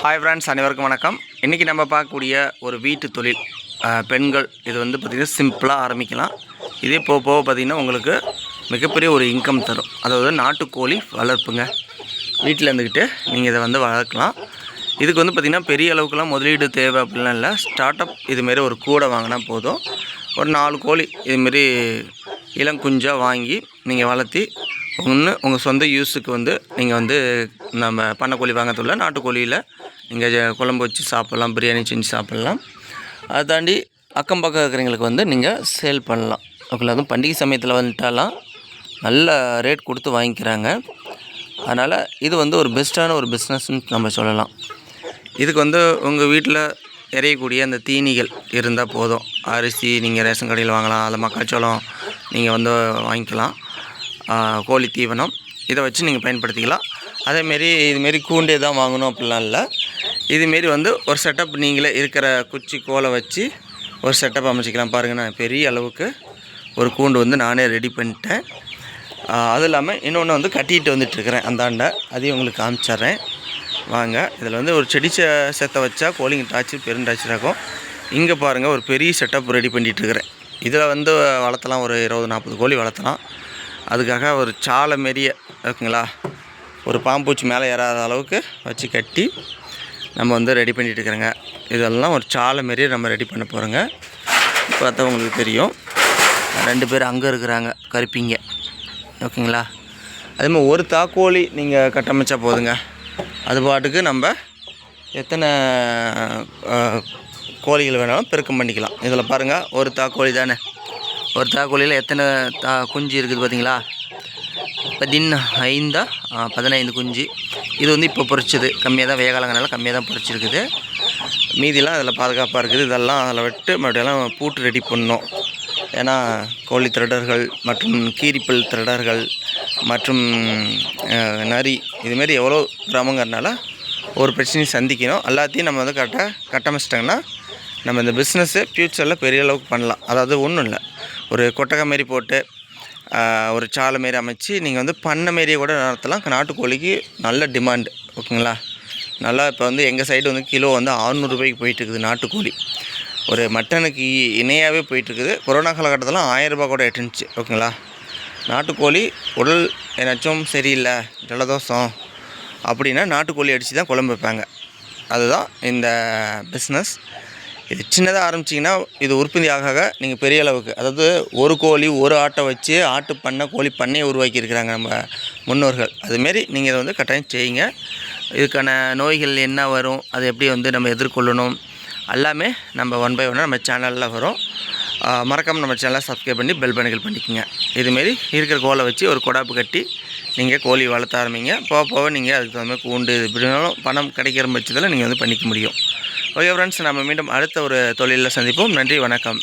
Hi friends அனைவருக்கும் வணக்கம். இன்றைக்கி நம்ம பார்க்கக்கூடிய ஒரு வீட்டு தொழில் பெண்கள் இது வந்து பார்த்திங்கன்னா சிம்பிளாக ஆரம்பிக்கலாம். இதே போக போக பார்த்திங்கன்னா உங்களுக்கு மிகப்பெரிய ஒரு இன்கம் தரும். அதாவது நாட்டுக்கோழி வளர்ப்புங்க. வீட்டில் இருந்துக்கிட்டு நீங்கள் இதை வந்து வளர்க்கலாம். இதுக்கு வந்து பார்த்திங்கன்னா பெரிய அளவுக்குலாம் முதலீடு தேவை அப்படிலாம் இல்லை. ஸ்டார்ட் அப் இதுமாரி ஒரு கூடை வாங்கினா போதும். ஒரு நாலு கோழி இதுமாரி இளங்குஞ்சாக வாங்கி நீங்கள் வளர்த்தி ஒன்று உங்கள் சொந்த யூஸுக்கு வந்து நீங்கள் வந்து நம்ம பண்ணக்கோழி வாங்கறதுள்ள நாட்டுக்கோழியில். நீங்கள் குழம்பு வச்சு சாப்பிட்லாம் பிரியாணி செஞ்சு சாப்பிட்லாம். அதை தாண்டி அக்கம் பக்கம் இருக்கிறவங்களுக்கு வந்து நீங்கள் சேல் பண்ணலாம். ஓகேங்களா? அதுவும் பண்டிகை சமயத்தில் வந்துட்டாலாம் நல்ல ரேட் கொடுத்து வாங்கிக்கிறாங்க. அதனால் இது வந்து ஒரு பெஸ்ட்டான ஒரு பிஸ்னஸ்ன்னு நம்ம சொல்லலாம். இதுக்கு வந்து உங்கள் வீட்டில் எறையக்கூடிய அந்த தீனிகள் இருந்தால் போதும். அரிசி நீங்கள் ரேஷன் கடையில் வாங்கலாம் அதில் மக்காச்சோளம் நீங்கள் வந்து வாங்கிக்கலாம். கோழி தீவனம். இதை வச்சு நீங்கள் பயன்படுத்திக்கலாம். அதேமாரி இதுமாரி கூண்டே தான் வாங்கணும் அப்படிலாம் இல்லை. இதுமாரி வந்து ஒரு செட்டப் நீங்களே இருக்கிற குச்சி கோலை வச்சு ஒரு செட்டப் அமைச்சிக்கலாம். பாருங்கள் நான் பெரிய அளவுக்கு ஒரு கூண்டு வந்து நானே ரெடி பண்ணிட்டேன். அதுவும் இல்லாமல் இன்னொன்று வந்து கட்டிகிட்டு வந்துட்டுருக்கிறேன். அந்தாண்ட அதையும் உங்களுக்கு காமிச்சிட்றேன். வாங்க இதில் வந்து ஒரு செடி செ செத்தை வச்சா கோழிங்க டாச்சு பெருண்டாச்சுராக்கும் இங்கே பாருங்கள் ஒரு பெரிய செட்டப் ரெடி பண்ணிகிட்ருக்கிறேன் இதில் வந்து வளர்த்தலாம் ஒரு இருபது நாற்பது கோழி வளர்த்தலாம். அதுக்காக ஒரு சாலை மாரியே இருக்குங்களா? ஒரு பாம்பூச்சி மேலே ஏறாத அளவுக்கு வச்சு கட்டி நம்ம வந்து ரெடி பண்ணிகிட்டு இருக்கிறோங்க. இதெல்லாம் ஒரு சாலை மாரியே நம்ம ரெடி பண்ண போகிறோங்க இப்போ உங்களுக்கு தெரியும். ரெண்டு பேர் அங்கே இருக்கிறாங்க கருப்பிங்க. ஓகேங்களா? அதே மாதிரி ஒரு தாக்கோழி நீங்கள் கட்டமைச்சா போதுங்க. அது பாட்டுக்கு நம்ம எத்தனை கோழிகள் வேணாலும் பெருக்கம் பண்ணிக்கலாம். இதில் பாருங்கள் ஒரு தாக்கோழி தானே. ஒரு தாக்கோழியில் எத்தனை தா குஞ்சு இருக்குது பார்த்தீங்களா? பதின ஐந்தா பதினைந்து குஞ்சு. இது வந்து இப்போ பொரிச்சது கம்மியாக தான் வேகாலங்கனால கம்மியாக தான் பொரிச்சிருக்குது மீதிலாம் அதில் பாதுகாப்பாக இருக்குது. இதெல்லாம் அதில் விட்டு மறுபடியும் பூட்டு ரெடி பண்ணோம். ஏன்னா கோழி திருடர்கள் மற்றும் கீரிப்பல் திருடர்கள் மற்றும் நரி இதுமாரி எவ்வளோ கிராமங்கிறனால ஒரு பிரச்சனையும் சந்திக்கணும். எல்லாத்தையும் நம்ம வந்து கரெக்டாக கட்டமைச்சிட்டோங்கன்னா நம்ம இந்த பிஸ்னஸ்ஸை ஃப்யூச்சரில் பெரிய அளவுக்கு பண்ணலாம். அதாவது ஒன்றும் இல்லை. ஒரு கொட்டகை மாரி போட்டு ஒரு சாலை மாரி அமைச்சு நீங்கள் வந்து பண்ணை மாரியே கூட நடத்தலாம். நாட்டுக்கோழிக்கு நல்ல டிமாண்டு ஓகேங்களா? நல்லா இப்போ வந்து எங்கள் சைடு வந்து கிலோ வந்து 600 ரூபாய்க்கு போயிட்டு இருக்குது நாட்டுக்கோழி. ஒரு மட்டனுக்கு இ- இணையாகவே போயிட்டுருக்குது. கொரோனா காலகட்டத்தில் ஆயிரம் ரூபாய் கூட எட்டுனுச்சு. ஓகேங்களா? நாட்டுக்கோழி உடல் ஏதாச்சும் சரியில்லை ஜலதோஷம் அப்படின்னா நாட்டுக்கோழி அடித்து தான் குழம்பு வைப்பாங்க. அதுதான் இந்த பிஸ்னஸ் இது சின்னதாக ஆரம்பிச்சிங்கன்னா இது உற்பத்தி ஆக ஆக நீங்கள் பெரிய அளவுக்கு. அதாவது ஒரு கோழி ஒரு ஆட்டை வச்சு ஆட்டு பண்ணை கோழி பண்ணையை உருவாக்கியிருக்கிறாங்க நம்ம முன்னோர்கள். அதுமாரி நீங்கள் இதை வந்து கட்டாயம் செய்யுங்க. இதுக்கான நோய்கள் என்ன வரும் அதை எப்படி வந்து நம்ம எதிர்கொள்ளணும் எல்லாமே நம்ம ஒன் பை ஒன்னாக நம்ம சேனலில் வரும். மறக்காமல் நம்ம சேனலை சப்ஸ்கிரைப் பண்ணி பெல் பணிகள் பண்ணிக்கோங்க. இதுமாரி இருக்கிற கோலை வச்சு ஒரு கொடாப்பு கட்டி நீங்கள் கோழி வளர்த்த ஆரம்பிங்க. போக போக நீங்கள் அதுக்கு தகுந்த மாதிரி கூண்டு இப்படினாலும் பணம் கிடைக்கிற பட்சத்தில் நீங்கள் வந்து பண்ணிக்க முடியும். ஓகே ஃப்ரெண்ட்ஸ் நம்ம மீண்டும் அடுத்த ஒரு தொழிலில் சந்திப்போம். நன்றி வணக்கம்.